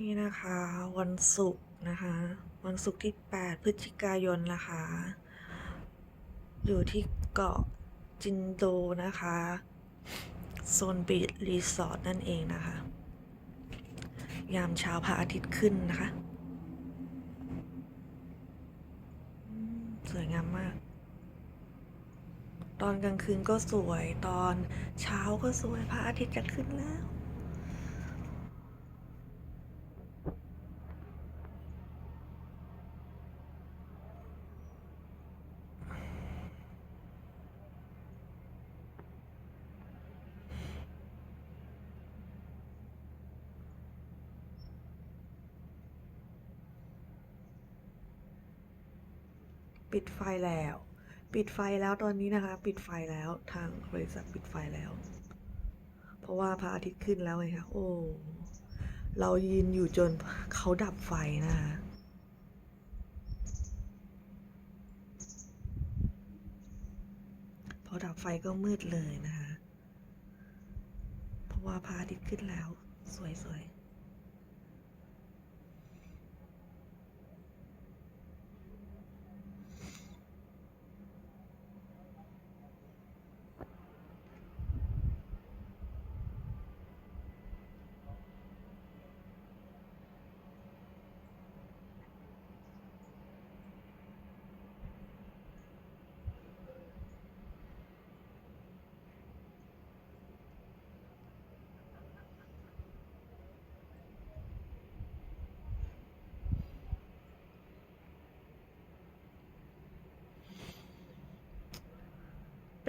นี่นะคะวันศุกร์นะคะ วันศุกร์ที่ 8 พฤศจิกายนนะคะ อยู่ที่เกาะจินโดนะคะ โซนบีชรีสอร์ทนั่นเองนะคะ ยามเช้าพระอาทิตย์ขึ้นนะคะสวยงามมาก ตอนกลางคืนก็สวยตอนเช้าก็สวยพระอาทิตย์จะขึ้นแล้ว ปิดไฟแล้ว ปิดไฟแล้วตอนนี้นะคะ ปิดไฟแล้วทางบริษัทปิดไฟแล้ว เพราะว่าพระอาทิตย์ขึ้นแล้วไงคะโอ้เรายืนอยู่จนเขาดับไฟนะคะพอดับไฟก็มืดเลยนะคะ เพราะว่าพระอาทิตย์ขึ้นแล้ว สวยๆ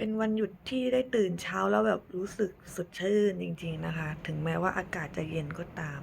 เป็นวันหยุดที่ได้ตื่นเช้าแล้วแบบรู้สึกสดชื่นจริง ๆนะคะ ถึงแม้ว่าอากาศจะเย็นก็ตาม